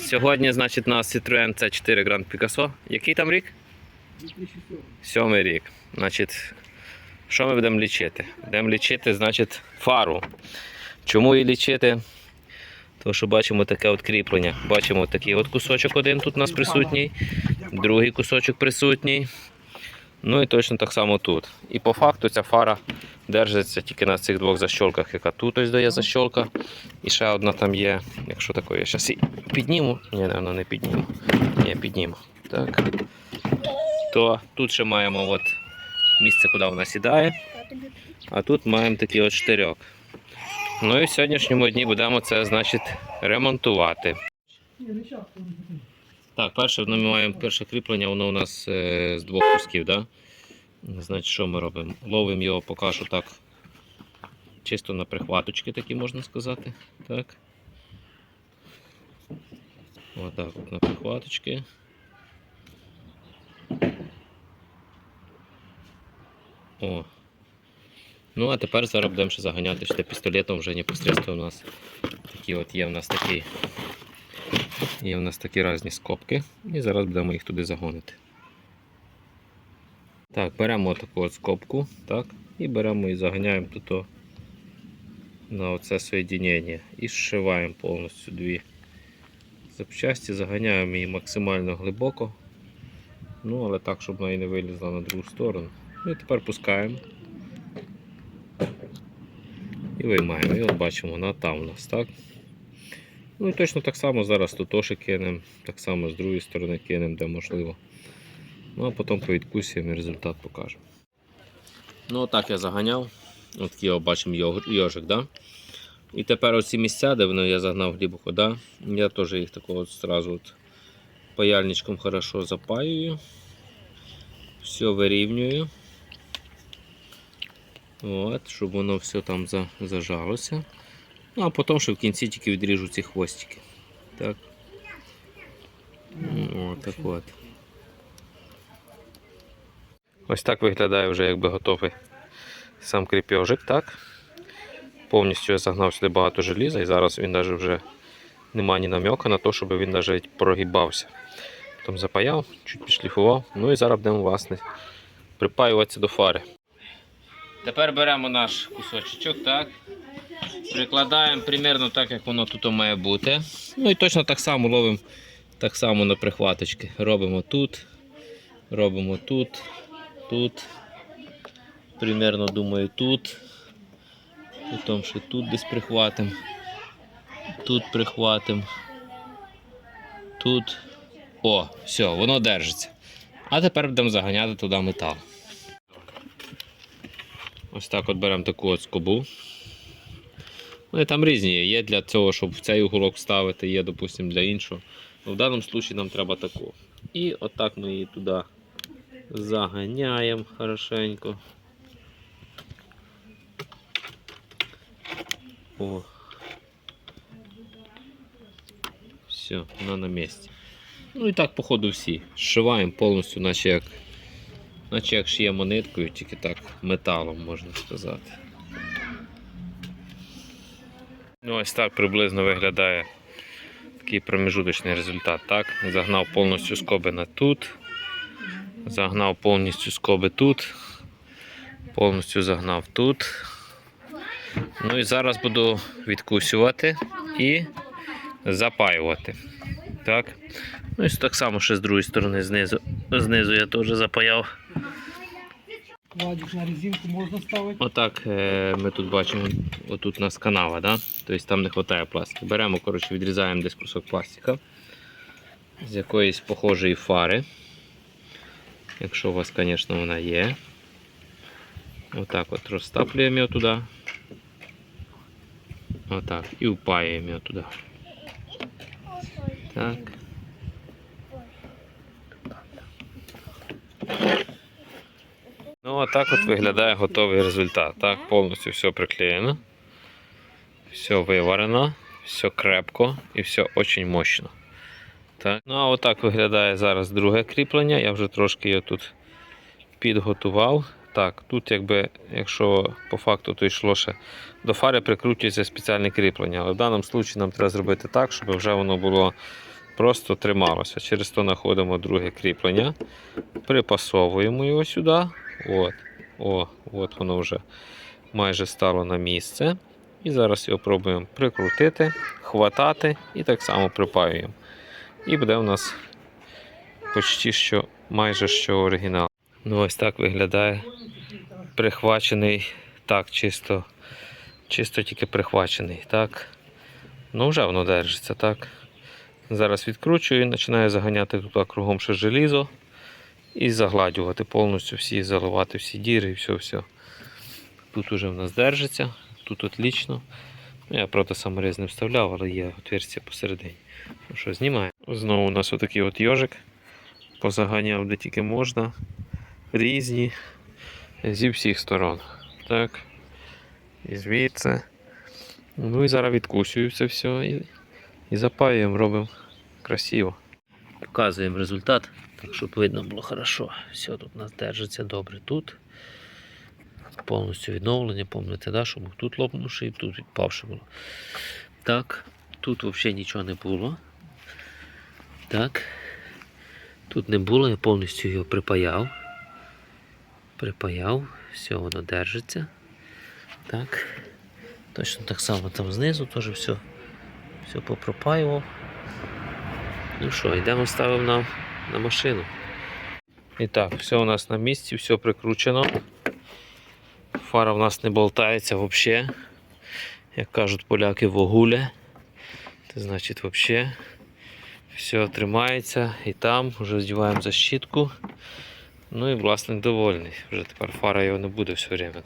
Сьогодні, значить, у нас Citroen C4 Grand Picasso. Який там рік? Сьомий рік. Значить, що ми будемо лічити? Будемо лічити, значить, фару. Чому її лічити? Тому що бачимо таке от кріплення. Бачимо такий от кусочок один тут у нас присутній, другий кусочок присутній. Ну і точно так само тут. І по факту ця фара держиться тільки на цих двох защолках, яка тут ось дає защолка. І ще одна там є, якщо такої, я зараз її підніму. Ні, напевно, не підніму. Ні, підніму. Так. То тут ще маємо от місце, куди вона сідає. А тут маємо такий от штирьок. Ну і в сьогоднішньому дні будемо це, значить, ремонтувати. Так, перше ми маємо перше кріплення, воно у нас е, з двох кусків, да? Значить, що ми робимо? Ловимо його поки що так. Чисто на прихваточки такі можна сказати. Так. Отак от на прихваточки. О. Ну, а тепер зараз будемо ще заганяти ще пістолетом вже непосредственно у нас такі от є в нас такі Є в нас такі різні скобки, і зараз будемо їх туди загонити. Так, беремо таку от скобку, так, і беремо і заганяємо тут на оце соєдінення і зшиваємо повністю дві запчасті, заганяємо її максимально глибоко, ну але так, щоб вона і не вилізла на другу сторону. Ну і тепер пускаємо і виймаємо. І от бачимо, вона там у нас, так? Ну і точно так само зараз тотоші кинемо, так само з другої сторони кинемо, де можливо. Ну а потім повідкусуємо і результат покажемо. Ну отак я заганяв. От такий бачимо йожик, да? І тепер оці місця, де воно я загнав глибоко, да? я теж їх такого от от паяльничком хорошо запаюю. Все вирівнюю. От, щоб воно все там зажалося. Ну, а потім ще в кінці тільки відріжу ці хвостики. Так. О, так от. Ось так виглядає вже якби готовий сам кріпежик, так. Повністю я загнав сюди багато желіза і зараз він навіть вже немає ні намека на те, щоб він навіть прогибався. Потім запаяв, чуть підшліфував. Ну і зараз будемо власне припаюватися до фари. Тепер беремо наш кусочок, так. Прикладаємо примерно так, як воно тут має бути. Ну і точно так само ловимо так само на прихваточки. Робимо тут, робимо тут, тут. Примерно думаю тут. Потім ще тут десь прихватимо. Тут прихватимо. Тут. О, все, воно держиться. А тепер будемо заганяти туди метал. Ось так от беремо таку от скобу. Вони там різні є. Для цього, щоб в цей уголок вставити, є, допустимо, для іншого. Ну, в даному випадку нам треба таку. І отак ми її туди заганяємо хорошенько. О. Все, вона на місці. Ну і так, по ходу всі. Зшиваємо повністю, наче як, наче як шиємо ниткою, тільки так металом можна сказати. Ну, ось так приблизно виглядає такий проміжуточний результат. Так? Загнав повністю скоби на тут, загнав повністю скоби тут, повністю загнав тут. Ну і зараз буду відкусювати і запаювати. Так. Ну і так само ще з другої сторони знизу, знизу я теж запаяв. Владик на резинку можна ставити. Отак е, ми тут бачимо, отут у нас канава, да? тобто там не вистачає пластику. Беремо, коротше, відрізаємо десь кусок пластика з якоїсь похожої фари. Якщо у вас, звісно, вона є. Отак от розтаплюємо його туди. Отак. І впаюємо його туди. Так. Ну, так от виглядає готовий результат. Так, повністю все приклеєно, все виварено, все крепко і все дуже мощно. Так. Ну, а отак виглядає зараз друге кріплення. Я вже трошки його тут підготував. Так, тут, якби, якщо по факту то йшло ще до фари, прикручується спеціальне кріплення. Але в даному випадку нам треба зробити так, щоб вже воно було просто трималося. Через то знаходимо друге кріплення, припасовуємо його сюди. От. О, от воно вже майже стало на місце. І зараз його пробуємо прикрутити, хватати і так само припаюємо. І буде у нас почти що майже що оригінал. Ну ось так виглядає прихвачений, так, чисто, чисто тільки прихвачений. Так. Ну вже воно держиться, так. Зараз відкручую і починаю заганяти туди кругом ще желізо і загладювати повністю всі, заливати всі діри і все-все. Тут уже в нас держиться, тут отлично. Ну, Я, правда, саморіз не вставляв, але є отверстя посередині. Ну що, знімаю. Знову у нас отакий от йожик. Позаганяв де тільки можна. Різні. Зі всіх сторон. Так. І звідси. Ну і зараз відкусюю це все і, і запаюємо, робимо красиво. Показуємо результат, так щоб видно було хорошо. Все тут у нас держиться добре тут. Повністю відновлення, пам'ятаєте, да, що був тут лопнувши і тут відпавши було. Так, тут взагалі нічого не було. Так. Тут не було, я повністю його припаяв. Припаяв, все воно держиться. Так. Точно так само там знизу теж все, все попропаював. Ну що, йдемо ставимо на, на машину. І так, все у нас на місці, все прикручено. Фара в нас не болтається взагалі. Як кажуть поляки, вогуля. Це значить взагалі. Все тримається і там вже здіваємо защитку. Ну і власник довольний. Вже тепер фара його не буде все время.